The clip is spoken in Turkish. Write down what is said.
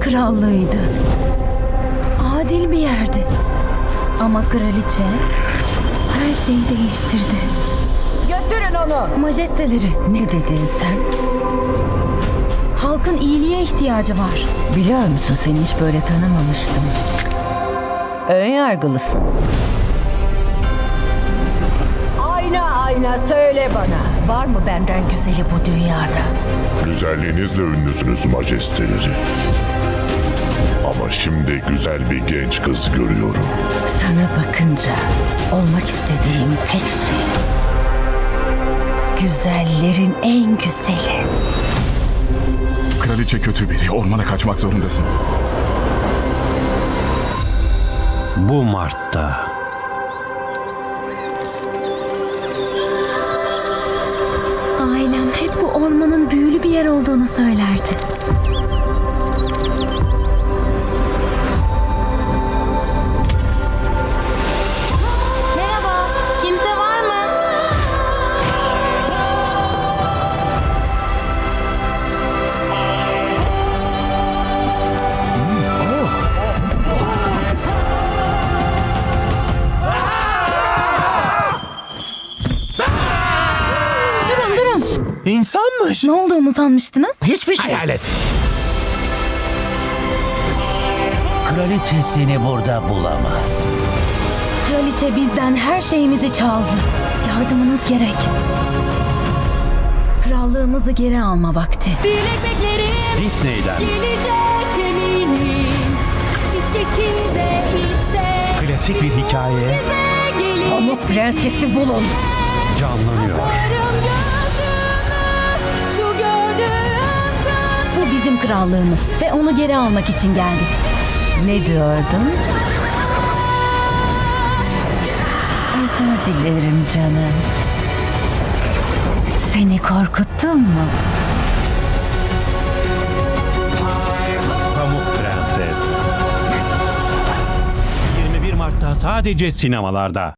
krallığıydı. Adil bir yerdi. Ama kraliçe her şeyi değiştirdi. Götürün onu. Majesteleri, Ne dedin sen? halkın iyiliğe ihtiyacı var. Biliyor musun seni hiç böyle tanımamıştım. Ön yargılısın. Ayna ayna söyle bana. Var mı benden güzeli bu dünyada? Güzelliğinizle ünlüsünüz majesteleri. Ama şimdi güzel bir genç kız görüyorum. Sana bakınca olmak istediğim tek şey. Güzellerin en güzeli. Kraliçe kötü biri. Ormana kaçmak zorundasın. Bu Mart'ta bu ormanın büyülü bir yer olduğunu söylerdi. İnsanmış. Ne olduğumu sanmıştınız? Hiçbir şey. Hayalet. Kraliçe seni burada bulamaz. Kraliçe bizden her şeyimizi çaldı. Yardımınız gerek. Krallığımızı geri alma vakti. Dilek beklerim Disney'den gelecek eminim Bir şekilde işte klasik bir hikaye Pamuk Prensesi bulun. canlanıyor. Bizim krallığımız ve onu geri almak için geldik. Ne diyordun? Özür dilerim canım. Seni korkuttum mu? Pamuk Prenses. 21 Mart'ta sadece sinemalarda.